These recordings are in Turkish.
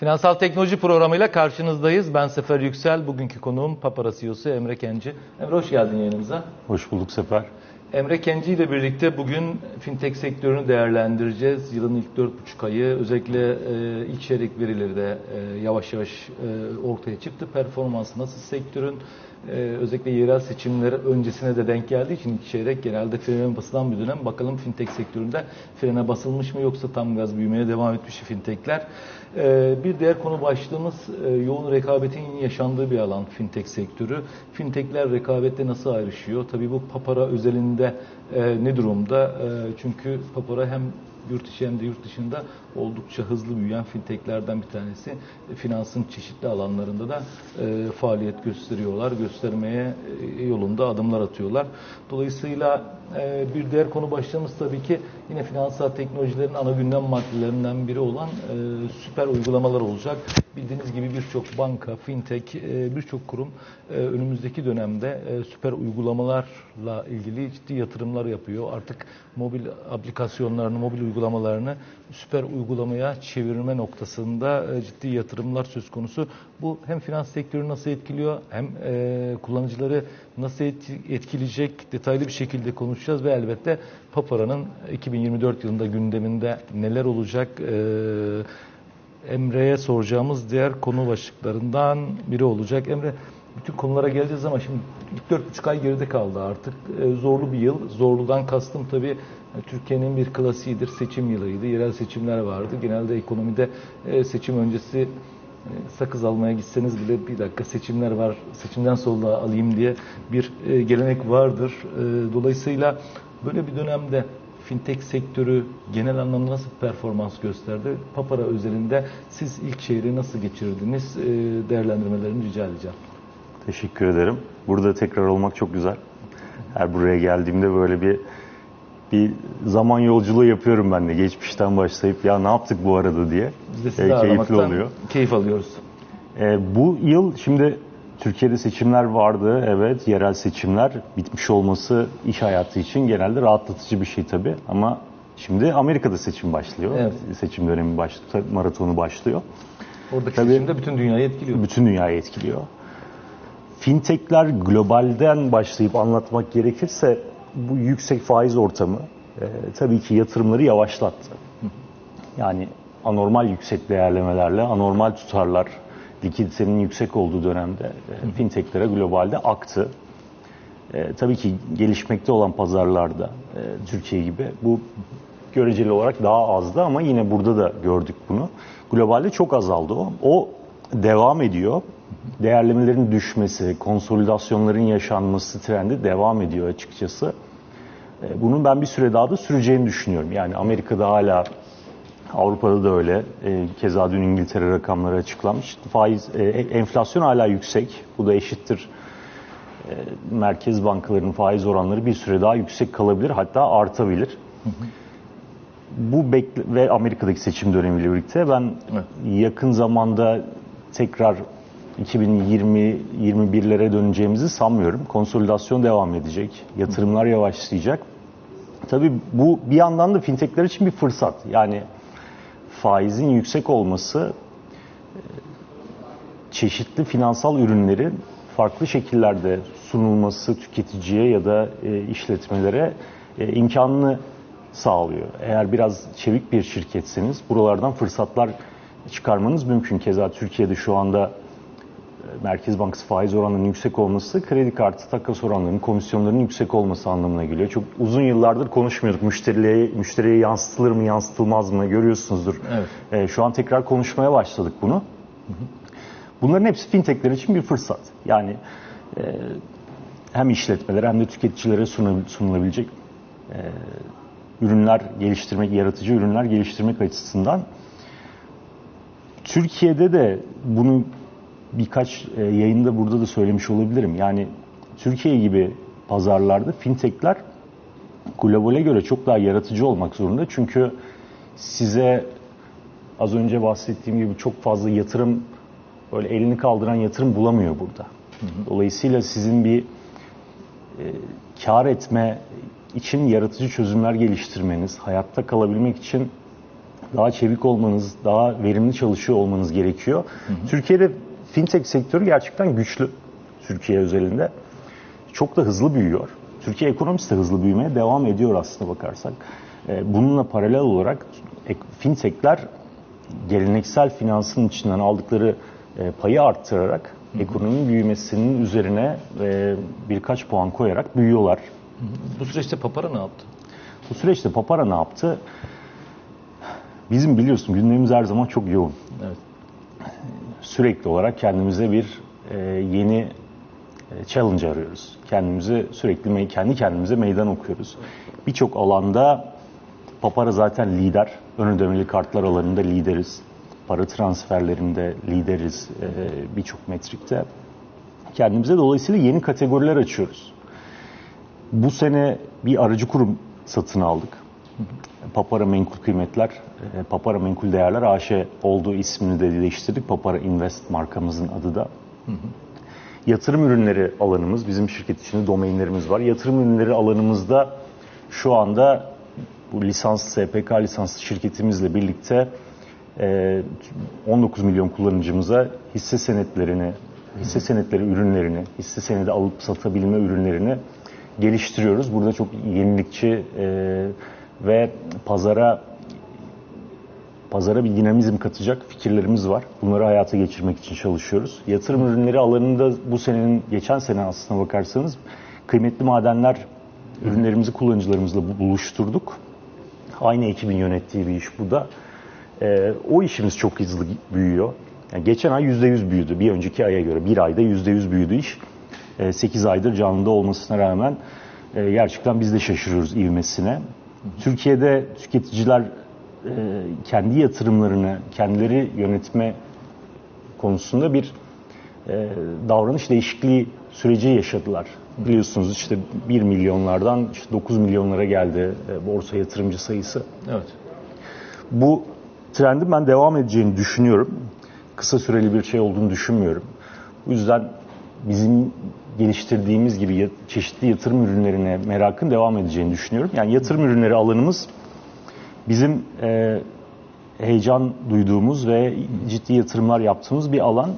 Finansal Teknoloji programıyla karşınızdayız. Ben Sefer Yüksel. Bugünkü konuğum Papara CEO'su Emre Kenci. Emre hoş geldin yayınımıza. Hoş bulduk Sefer. Emre Kenci ile birlikte bugün fintech sektörünü değerlendireceğiz. Yılın ilk 4,5 ayı özellikle e, ilk çeyrek verileri de e, yavaş yavaş e, ortaya çıktı. Performansı nasıl sektörün e, özellikle yerel seçimler öncesine de denk geldiği için ilk çeyrek genelde frene basılan bir dönem. Bakalım fintech sektöründe frene basılmış mı yoksa tam gaz büyümeye devam etmiş mi fintechler. E, bir diğer konu başlığımız e, yoğun rekabetin yaşandığı bir alan fintech sektörü. Fintechler rekabette nasıl ayrışıyor? Tabii bu papara özelinde e, ne durumda? E, çünkü papara hem yurt içi hem de yurt dışında oldukça hızlı büyüyen fintechlerden bir tanesi. E, Finansın çeşitli alanlarında da e, faaliyet gösteriyorlar. Göstermeye e, yolunda adımlar atıyorlar. Dolayısıyla e, bir diğer konu başlığımız tabii ki yine finansal teknolojilerin ana gündem maddelerinden biri olan e, süper uygulamalar olacak. Bildiğiniz gibi birçok banka, fintech, e, birçok kurum e, önümüzdeki dönemde süper uygulamalarla ilgili ciddi yatırımlar yapıyor. Artık mobil aplikasyonlarını, mobil uygulamalarını süper uygulamaya çevirme noktasında ciddi yatırımlar söz konusu. Bu hem finans sektörünü nasıl etkiliyor hem kullanıcıları nasıl et- etkileyecek detaylı bir şekilde konuşacağız ve elbette Papara'nın 2024 yılında gündeminde neler olacak Emre'ye soracağımız diğer konu başlıklarından biri olacak. Emre bütün konulara geleceğiz ama şimdi ilk dört buçuk ay geride kaldı artık. Zorlu bir yıl. Zorludan kastım tabii e, Türkiye'nin bir klasiğidir. Seçim yılıydı. Yerel seçimler vardı. Genelde ekonomide e, seçim öncesi sakız almaya gitseniz bile bir dakika seçimler var, seçimden sonra alayım diye bir e, gelenek vardır. E, dolayısıyla böyle bir dönemde fintech sektörü genel anlamda nasıl performans gösterdi? Papara özelinde siz ilk şehri nasıl geçirdiniz? E, değerlendirmelerini rica edeceğim. Teşekkür ederim. Burada tekrar olmak çok güzel. Her buraya geldiğimde böyle bir bir zaman yolculuğu yapıyorum ben de. Geçmişten başlayıp ya ne yaptık bu arada diye. Biz de E, sizi keyifli ağırlamaktan oluyor. keyif alıyoruz. E, bu yıl şimdi Türkiye'de seçimler vardı. Evet, yerel seçimler bitmiş olması iş hayatı için genelde rahatlatıcı bir şey tabii. Ama şimdi Amerika'da seçim başlıyor. Evet. Seçim dönemi başlıyor, maratonu başlıyor. Oradaki Tabii. seçim de bütün dünyayı etkiliyor. bütün dünyayı etkiliyor. Fintechler globalden başlayıp anlatmak gerekirse bu yüksek faiz ortamı e, tabii ki yatırımları yavaşlattı. Yani anormal yüksek değerlemelerle, anormal tutarlar, likiditenin yüksek olduğu dönemde e, fintechlere globalde aktı. E, tabii ki gelişmekte olan pazarlarda e, Türkiye gibi bu göreceli olarak daha azdı ama yine burada da gördük bunu. Globalde çok azaldı o. O devam ediyor. Değerlemelerin düşmesi, konsolidasyonların yaşanması trendi devam ediyor açıkçası. E, Bunun ben bir süre daha da süreceğini düşünüyorum. Yani Amerika'da hala Avrupa'da da öyle. E, Keza dün İngiltere rakamları açıklanmış. Faiz, e, enflasyon hala yüksek. Bu da eşittir merkez bankalarının faiz oranları bir süre daha yüksek kalabilir, hatta artabilir. Bu bekle ve Amerika'daki seçim dönemiyle birlikte ben Evet. yakın zamanda tekrar 2020-21'lere döneceğimizi sanmıyorum. Konsolidasyon devam edecek, yatırımlar yavaşlayacak. Tabii bu bir yandan da fintechler için bir fırsat. Yani faizin yüksek olması e, çeşitli finansal ürünlerin farklı şekillerde sunulması tüketiciye ya da e, işletmelere e, imkanını sağlıyor. Eğer biraz çevik bir şirketseniz buralardan fırsatlar çıkarmanız mümkün. Keza Türkiye'de şu anda Merkez Bankası faiz oranlarının yüksek olması kredi kartı takas oranlarının, komisyonlarının yüksek olması anlamına geliyor. Çok uzun yıllardır konuşmuyorduk. Müşteriye, müşteriye yansıtılır mı, yansıtılmaz mı görüyorsunuzdur. Evet. E, şu an tekrar konuşmaya başladık bunu. Bunların hepsi fintechler için bir fırsat. Yani e, hem işletmelere hem de tüketicilere sunul- sunulabilecek e, ürünler geliştirmek, yaratıcı ürünler geliştirmek açısından Türkiye'de de bunu birkaç e, yayında burada da söylemiş olabilirim. Yani Türkiye gibi pazarlarda fintechler globale göre çok daha yaratıcı olmak zorunda. Çünkü size az önce bahsettiğim gibi çok fazla yatırım böyle elini kaldıran yatırım bulamıyor burada. Dolayısıyla sizin bir e, kar etme için yaratıcı çözümler geliştirmeniz, hayatta kalabilmek için daha çevik olmanız, daha verimli çalışıyor olmanız gerekiyor. Türkiye'de fintech sektörü gerçekten güçlü. Türkiye özelinde. Çok da hızlı büyüyor. Türkiye ekonomisi de hızlı büyümeye devam ediyor aslında bakarsak. E, Bununla paralel olarak fintechler geleneksel finansın içinden aldıkları e, payı arttırarak ekonominin büyümesinin üzerine e, birkaç puan koyarak büyüyorlar. Bu süreçte Papara ne yaptı? Bu süreçte Papara ne yaptı? Bizim biliyorsun gündemimiz her zaman çok yoğun. Evet. Sürekli olarak kendimize bir e, yeni e, challenge arıyoruz. Kendimizi sürekli kendi kendimize meydan okuyoruz. Birçok alanda Papara zaten lider. Ön ödemeli kartlar alanında lideriz. Para transferlerinde lideriz e, birçok metrikte. Kendimize dolayısıyla yeni kategoriler açıyoruz. Bu sene bir aracı kurum satın aldık. Papara Menkul Kıymetler, e, Papara Menkul Değerler AŞ olduğu ismini de değiştirdik. Papara Invest markamızın adı da. Yatırım ürünleri alanımız, bizim şirket içinde domainlerimiz var. Yatırım ürünleri alanımızda şu anda bu lisans SPK lisanslı şirketimizle birlikte e, 19 milyon kullanıcımıza hisse senetlerini, hisse senetleri ürünlerini, hisse senedi alıp satabilme ürünlerini geliştiriyoruz. Burada çok yenilikçi e, ve pazara pazara bir dinamizm katacak fikirlerimiz var. Bunları hayata geçirmek için çalışıyoruz. Yatırım ürünleri alanında bu senenin geçen sene aslına bakarsanız kıymetli madenler ürünlerimizi kullanıcılarımızla bu- buluşturduk. Aynı ekibin yönettiği bir iş bu da. Ee, o işimiz çok hızlı büyüyor. Yani geçen ay %100 büyüdü bir önceki aya göre. Bir ayda %100 büyüdü iş. 8 aydır canlıda olmasına rağmen e, gerçekten biz de şaşırıyoruz ivmesine. Türkiye'de tüketiciler e, kendi yatırımlarını kendileri yönetme konusunda bir e, davranış değişikliği süreci yaşadılar. Biliyorsunuz işte 1 milyonlardan işte 9 milyonlara geldi e, borsa yatırımcı sayısı. Evet. Bu trendin ben devam edeceğini düşünüyorum. Kısa süreli bir şey olduğunu düşünmüyorum. Bu yüzden bizim geliştirdiğimiz gibi çeşitli yatırım ürünlerine merakın devam edeceğini düşünüyorum. Yani yatırım ürünleri alanımız bizim e, heyecan duyduğumuz ve ciddi yatırımlar yaptığımız bir alan.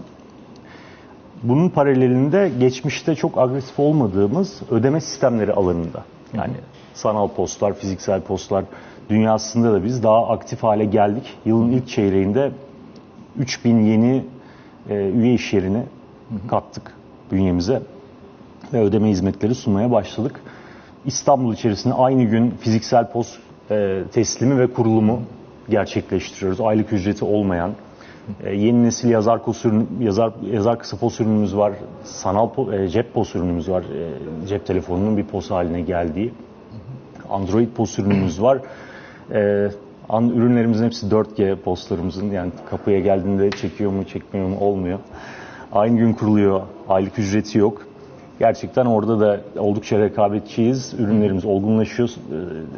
Bunun paralelinde geçmişte çok agresif olmadığımız ödeme sistemleri alanında. Yani sanal postlar, fiziksel postlar dünyasında da biz daha aktif hale geldik. Yılın ilk çeyreğinde 3000 yeni e, üye iş yerini kattık bünyemize ve ödeme hizmetleri sunmaya başladık. İstanbul içerisinde aynı gün fiziksel post e, teslimi ve kurulumu gerçekleştiriyoruz. Aylık ücreti olmayan. E, yeni nesil yazar kos ürün- yazar yazar kısa pos ürünümüz var. Sanal po- e, cep pos ürünümüz var. E, cep telefonunun bir pos haline geldiği. Android pos ürünümüz var. E, an, ürünlerimizin hepsi 4G postlarımızın yani kapıya geldiğinde çekiyor mu çekmiyor mu olmuyor. Aynı gün kuruluyor. Aylık ücreti yok. Gerçekten orada da oldukça rekabetçiyiz. Ürünlerimiz olgunlaşıyor.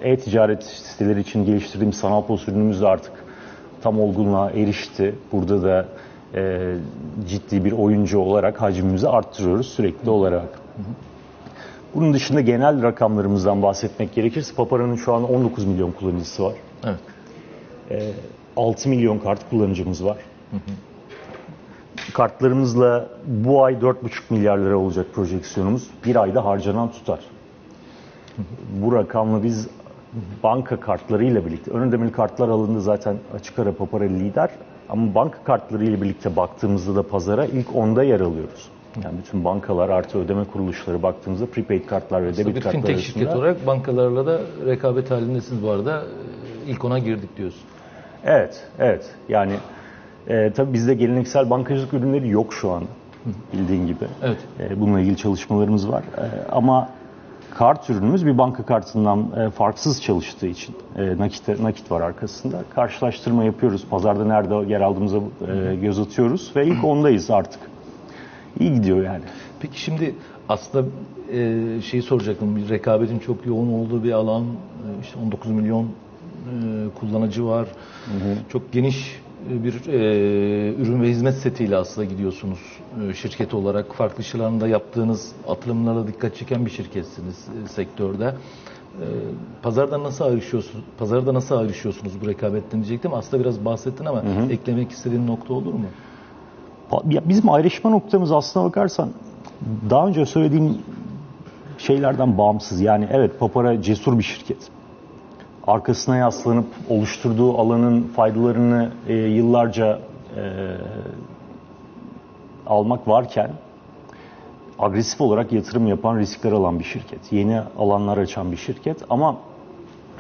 E, E-ticaret siteleri için geliştirdiğimiz sanal pos ürünümüz de artık tam olgunluğa erişti. Burada da e, ciddi bir oyuncu olarak hacmimizi arttırıyoruz sürekli olarak. Bunun dışında genel rakamlarımızdan bahsetmek gerekirse Papara'nın şu an 19 milyon kullanıcısı var. Evet. 6 milyon kart kullanıcımız var. Kartlarımızla bu ay 4,5 milyar lira olacak projeksiyonumuz. Bir ayda harcanan tutar. Bu rakamla biz banka kartlarıyla birlikte, ön ödemeli kartlar alanında zaten açık ara papara lider. Ama banka kartlarıyla birlikte baktığımızda da pazara ilk onda yer alıyoruz. Yani bütün bankalar artı ödeme kuruluşları baktığımızda prepaid kartlar ve Aslında debit bir kartlar fintech arasında. şirket olarak bankalarla da rekabet halindesiniz bu arada. İlk ona girdik diyorsun. Evet, evet. Yani e, tabii bizde geleneksel bankacılık ürünleri yok şu an bildiğin gibi. Evet. E, bununla ilgili çalışmalarımız var. E, ama kart ürünümüz bir banka kartından e, farksız çalıştığı için e, nakit, nakit var arkasında. Karşılaştırma yapıyoruz. Pazarda nerede yer aldığımıza e, göz atıyoruz ve ilk ondayız artık. İyi gidiyor yani. Peki şimdi aslında e, şeyi soracaktım. Bir rekabetin çok yoğun olduğu bir alan. E, işte 19 milyon e, kullanıcı var. Çok geniş bir e, ürün ve hizmet setiyle aslında gidiyorsunuz e, şirket olarak. Farklı işlerinde yaptığınız atılımlara dikkat çeken bir şirketsiniz e, sektörde. pazarda nasıl ayrışıyorsunuz? Pazarda nasıl ayrışıyorsunuz bu rekabetten diyecektim. Aslında biraz bahsettin ama eklemek istediğin nokta olur mu? Ya bizim ayrışma noktamız aslına bakarsan daha önce söylediğim şeylerden bağımsız. Yani evet Papara cesur bir şirket. Arkasına yaslanıp oluşturduğu alanın faydalarını e, yıllarca e, almak varken agresif olarak yatırım yapan, riskler alan bir şirket. Yeni alanlar açan bir şirket ama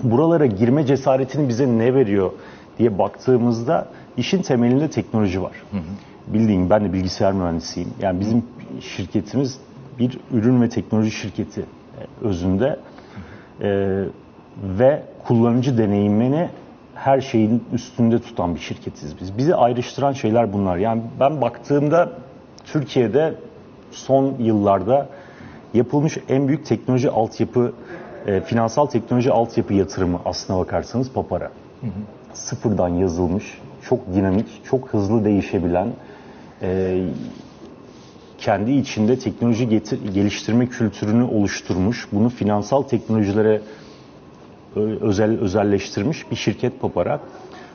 buralara girme cesaretini bize ne veriyor diye baktığımızda işin temelinde teknoloji var. Hı hı. Bildiğin ben de bilgisayar mühendisiyim. Yani bizim şirketimiz bir ürün ve teknoloji şirketi e, özünde ee, ve kullanıcı deneyimini her şeyin üstünde tutan bir şirketiz biz. Bizi ayrıştıran şeyler bunlar. Yani ben baktığımda Türkiye'de son yıllarda yapılmış en büyük teknoloji altyapı, e, finansal teknoloji altyapı yatırımı aslına bakarsanız Papara. Hı hı. Sıfırdan yazılmış, çok dinamik, çok hızlı değişebilen, e, kendi içinde teknoloji getir, geliştirme kültürünü oluşturmuş, bunu finansal teknolojilere özel özelleştirmiş bir şirket Papara.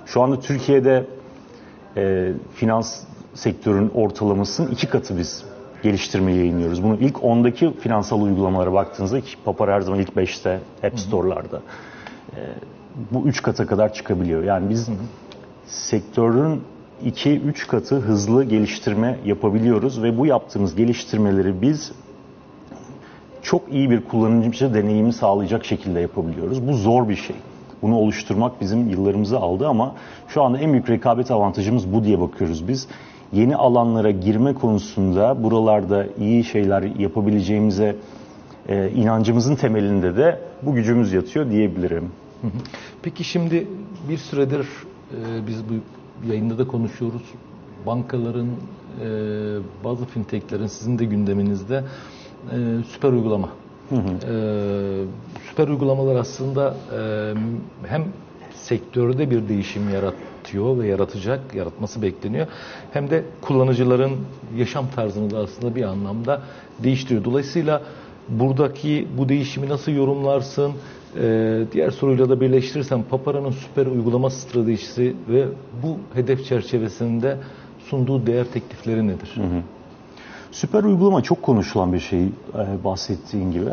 Şu anda Türkiye'de e, finans sektörün ortalamasının iki katı biz geliştirme yayınlıyoruz. Bunu ilk 10'daki finansal uygulamalara baktığınızda ki Papara her zaman ilk 5'te App Store'larda. E, bu 3 kata kadar çıkabiliyor. Yani biz hı hı. sektörün 2-3 katı hızlı geliştirme yapabiliyoruz ve bu yaptığımız geliştirmeleri biz çok iyi bir kullanıcı deneyimi sağlayacak şekilde yapabiliyoruz. Bu zor bir şey. Bunu oluşturmak bizim yıllarımızı aldı ama şu anda en büyük rekabet avantajımız bu diye bakıyoruz biz. Yeni alanlara girme konusunda buralarda iyi şeyler yapabileceğimize e, inancımızın temelinde de bu gücümüz yatıyor diyebilirim. Peki şimdi bir süredir e, biz bu yayında da konuşuyoruz. Bankaların, e, bazı fintechlerin sizin de gündeminizde e, süper uygulama. Hı hı. E, süper uygulamalar aslında e, hem sektörde bir değişim yaratıyor ve yaratacak, yaratması bekleniyor. Hem de kullanıcıların yaşam tarzını da aslında bir anlamda değiştiriyor. Dolayısıyla buradaki bu değişimi nasıl yorumlarsın? Ee, diğer soruyla da birleştirirsem Papara'nın süper uygulama stratejisi ve bu hedef çerçevesinde sunduğu değer teklifleri nedir? Hı hı. Süper uygulama çok konuşulan bir şey e, bahsettiğin gibi.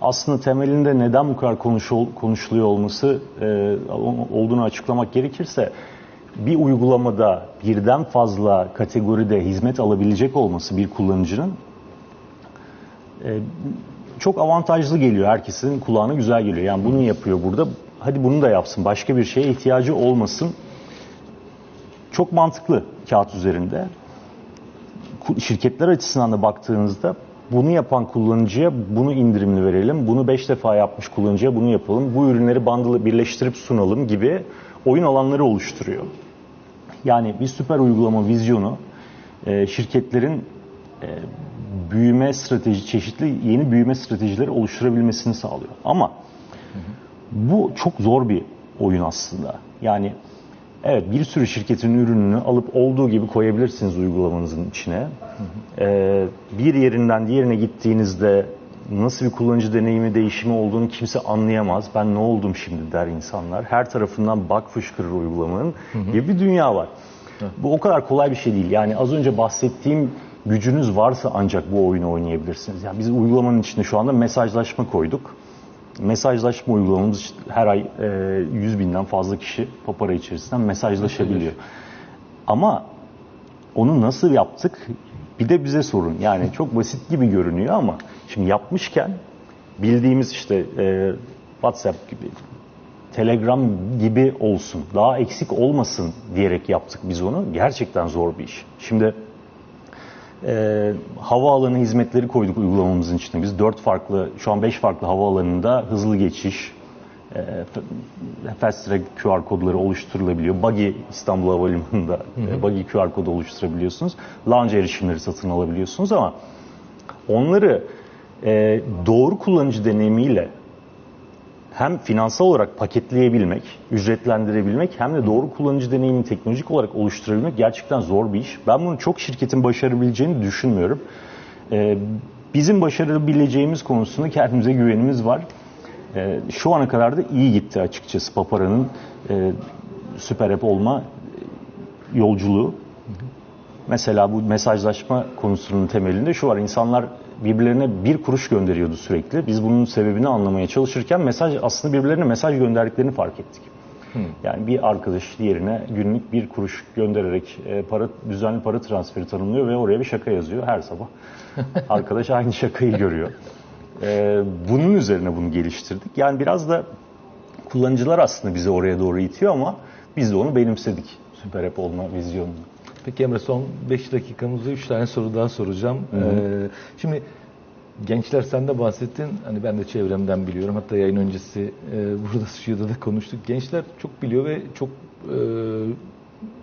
Aslında temelinde neden bu kadar konuşul, konuşuluyor olması e, olduğunu açıklamak gerekirse bir uygulamada birden fazla kategoride hizmet alabilecek olması bir kullanıcının e, çok avantajlı geliyor. Herkesin kulağına güzel geliyor. Yani bunu yapıyor burada. Hadi bunu da yapsın. Başka bir şeye ihtiyacı olmasın. Çok mantıklı kağıt üzerinde. Şirketler açısından da baktığınızda bunu yapan kullanıcıya bunu indirimli verelim. Bunu 5 defa yapmış kullanıcıya bunu yapalım. Bu ürünleri bundle birleştirip sunalım gibi oyun alanları oluşturuyor. Yani bir süper uygulama vizyonu e, şirketlerin e, büyüme strateji, çeşitli yeni büyüme stratejileri oluşturabilmesini sağlıyor. Ama bu çok zor bir oyun aslında. Yani evet bir sürü şirketin ürününü alıp olduğu gibi koyabilirsiniz uygulamanızın içine. Ee, bir yerinden diğerine gittiğinizde nasıl bir kullanıcı deneyimi değişimi olduğunu kimse anlayamaz. Ben ne oldum şimdi der insanlar. Her tarafından bak fışkırır uygulamanın gibi bir dünya var. Bu o kadar kolay bir şey değil. Yani az önce bahsettiğim gücünüz varsa ancak bu oyunu oynayabilirsiniz. Yani biz uygulamanın içinde şu anda mesajlaşma koyduk. Mesajlaşma uygulamamız her ay e, 100 binden fazla kişi Papara içerisinden mesajlaşabiliyor. Ama onu nasıl yaptık? Bir de bize sorun. Yani çok basit gibi görünüyor ama şimdi yapmışken bildiğimiz işte e, WhatsApp gibi, Telegram gibi olsun, daha eksik olmasın diyerek yaptık biz onu. Gerçekten zor bir iş. Şimdi e, havaalanı hizmetleri koyduk uygulamamızın içine. Biz dört farklı, şu an beş farklı havaalanında hızlı geçiş, e, Fast Track QR kodları oluşturulabiliyor. Buggy İstanbul Havalimanı'nda. E, Buggy QR kodu oluşturabiliyorsunuz. Lounge erişimleri satın alabiliyorsunuz ama onları e, doğru kullanıcı deneyimiyle hem finansal olarak paketleyebilmek, ücretlendirebilmek hem de doğru kullanıcı deneyimini teknolojik olarak oluşturabilmek gerçekten zor bir iş. Ben bunu çok şirketin başarabileceğini düşünmüyorum. Ee, bizim başarabileceğimiz konusunda kendimize güvenimiz var. E, şu ana kadar da iyi gitti açıkçası Papara'nın e, süper app olma yolculuğu. Mesela bu mesajlaşma konusunun temelinde şu var. İnsanlar birbirlerine bir kuruş gönderiyordu sürekli. Biz bunun sebebini anlamaya çalışırken mesaj aslında birbirlerine mesaj gönderdiklerini fark ettik. Yani bir arkadaş diğerine günlük bir kuruş göndererek e, para düzenli para transferi tanımlıyor ve oraya bir şaka yazıyor her sabah. Arkadaş aynı şakayı görüyor. E, bunun üzerine bunu geliştirdik. Yani biraz da kullanıcılar aslında bizi oraya doğru itiyor ama biz de onu benimsedik. Süper app olma vizyonunu. Peki Emre son 5 dakikamızda 3 tane soru daha soracağım. Ee, şimdi gençler sen de bahsettin. Hani ben de çevremden biliyorum. Hatta yayın öncesi e, burada stüdyoda da konuştuk. Gençler çok biliyor ve çok e,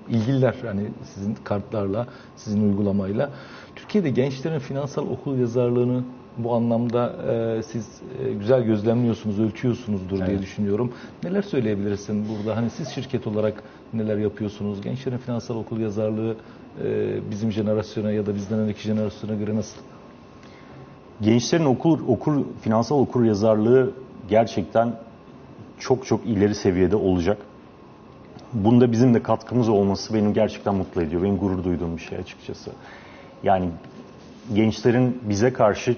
ilgililer. Hani sizin kartlarla, sizin uygulamayla. Türkiye'de gençlerin finansal okul yazarlığını bu anlamda e, siz e, güzel gözlemliyorsunuz, ölçüyorsunuzdur diye Evet. düşünüyorum. Neler söyleyebilirsin burada? Hani siz şirket olarak neler yapıyorsunuz? Gençlerin finansal okul yazarlığı e, bizim jenerasyona ya da bizden önceki jenerasyona göre nasıl? Gençlerin okur, okur, finansal okur yazarlığı gerçekten çok çok ileri seviyede olacak. Bunda bizim de katkımız olması benim gerçekten mutlu ediyor. Benim gurur duyduğum bir şey açıkçası. Yani gençlerin bize karşı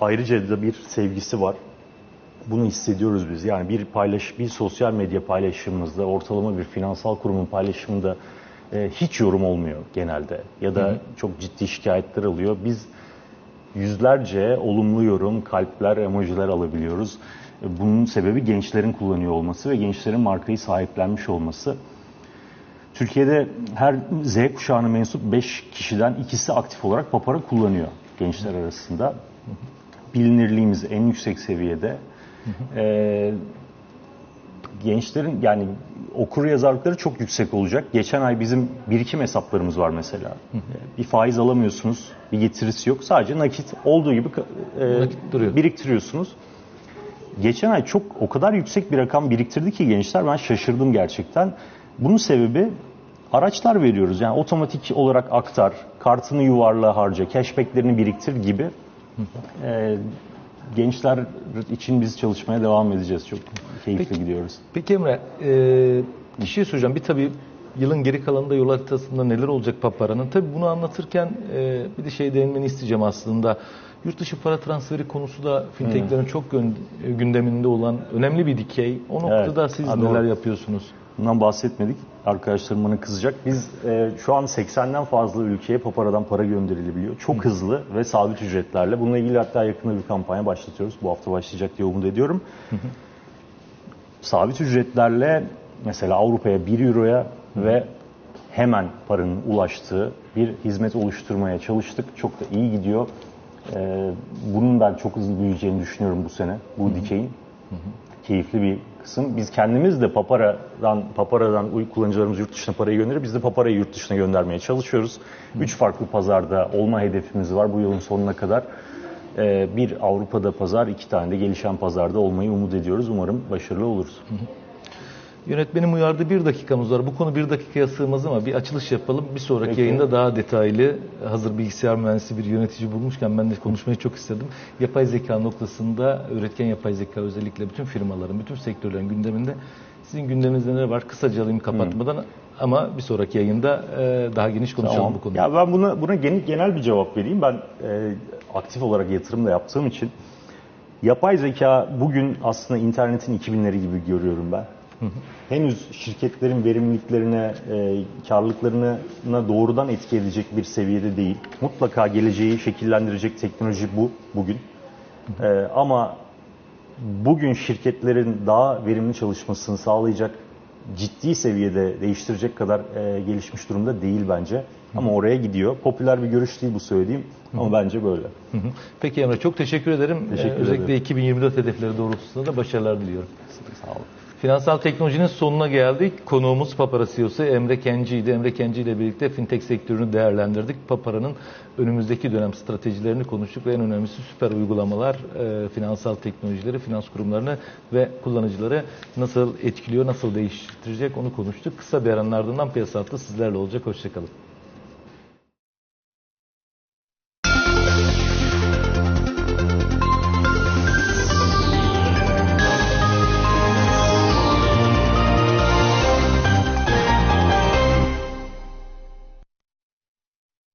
ayrıca da bir sevgisi var. Bunu hissediyoruz biz. Yani bir paylaş, bir sosyal medya paylaşımımızda, ortalama bir finansal kurumun paylaşımında e, hiç yorum olmuyor genelde. Ya da çok ciddi şikayetler alıyor. Biz yüzlerce olumlu yorum, kalpler, emojiler alabiliyoruz. E, Bunun sebebi gençlerin kullanıyor olması ve gençlerin markayı sahiplenmiş olması. Türkiye'de her Z kuşağına mensup 5 kişiden ikisi aktif olarak Papara kullanıyor gençler arasında. Bilinirliğimiz en yüksek seviyede. Ee, gençlerin yani okur yazarlıkları çok yüksek olacak. Geçen ay bizim birikim hesaplarımız var mesela. Bir faiz alamıyorsunuz, bir getirisi yok. Sadece nakit olduğu gibi e, Nakit duruyor. biriktiriyorsunuz. Geçen ay çok o kadar yüksek bir rakam biriktirdi ki gençler ben şaşırdım gerçekten. Bunun sebebi araçlar veriyoruz. Yani otomatik olarak aktar, kartını yuvarla harca, cashbacklerini biriktir gibi. Ee, gençler için biz çalışmaya devam edeceğiz. Çok keyifli Peki. gidiyoruz. Peki Emre, e, bir şey soracağım. Bir tabii yılın geri kalanında yol haritasında neler olacak Papara'nın? Tabii bunu anlatırken e, bir de şey değinmeni isteyeceğim aslında. Yurt dışı para transferi konusu da fintechlerin çok gön- gündeminde olan önemli bir dikey. O noktada siz ha, neler yapıyorsunuz? Bundan bahsetmedik. Arkadaşlarım bana kızacak. Biz e, şu an 80'den fazla ülkeye Papara'dan para gönderilebiliyor. Çok hızlı ve sabit ücretlerle. Bununla ilgili hatta yakında bir kampanya başlatıyoruz. Bu hafta başlayacak diye umut ediyorum. sabit ücretlerle mesela Avrupa'ya 1 euroya ve hemen paranın ulaştığı bir hizmet oluşturmaya çalıştık. Çok da iyi gidiyor. E, bunun ben çok hızlı büyüyeceğini düşünüyorum bu sene. Bu dikeyin keyifli bir kısım. Biz kendimiz de Papara'dan Papara'dan kullanıcılarımız yurt dışına parayı gönderir. Biz de Papara'yı yurt dışına göndermeye çalışıyoruz. Üç farklı pazarda olma hedefimiz var bu yılın sonuna kadar. Ee, bir Avrupa'da pazar, iki tane de gelişen pazarda olmayı umut ediyoruz. Umarım başarılı oluruz. Yönetmenim uyardı bir dakikamız var. Bu konu bir dakikaya sığmaz ama bir açılış yapalım. Bir sonraki Peki. yayında daha detaylı hazır bilgisayar mühendisi bir yönetici bulmuşken ben de konuşmayı çok istedim. Yapay zeka noktasında üretken yapay zeka özellikle bütün firmaların, bütün sektörlerin gündeminde sizin gündeminizde ne var? Kısaca alayım kapatmadan ama bir sonraki yayında e, daha geniş konuşalım Tamam. bu konuyu. Ya ben buna buna genel, genel bir cevap vereyim. Ben e, aktif olarak yatırım da yaptığım için yapay zeka bugün aslında internetin 2000'leri gibi görüyorum ben. Henüz şirketlerin verimliliklerine, e, karlılıklarına doğrudan etki edecek bir seviyede değil. Mutlaka geleceği şekillendirecek teknoloji bu bugün. E, ama bugün şirketlerin daha verimli çalışmasını sağlayacak ciddi seviyede değiştirecek kadar e, gelişmiş durumda değil bence. Ama oraya gidiyor. Popüler bir görüş değil bu söylediğim ama bence böyle. Hı hı. Peki Emre çok teşekkür ederim. Teşekkür Ee, özellikle ederim. 2024 hedefleri doğrultusunda da başarılar diliyorum. Sağ olun. Finansal teknolojinin sonuna geldik. Konuğumuz Papara CEO'su Emre Kenci'ydi. Emre Kenci ile birlikte fintech sektörünü değerlendirdik. Papara'nın önümüzdeki dönem stratejilerini konuştuk ve en önemlisi süper uygulamalar, e, finansal teknolojileri, finans kurumlarını ve kullanıcıları nasıl etkiliyor, nasıl değiştirecek onu konuştuk. Kısa bir aranın ardından piyasa sizlerle olacak. Hoşçakalın.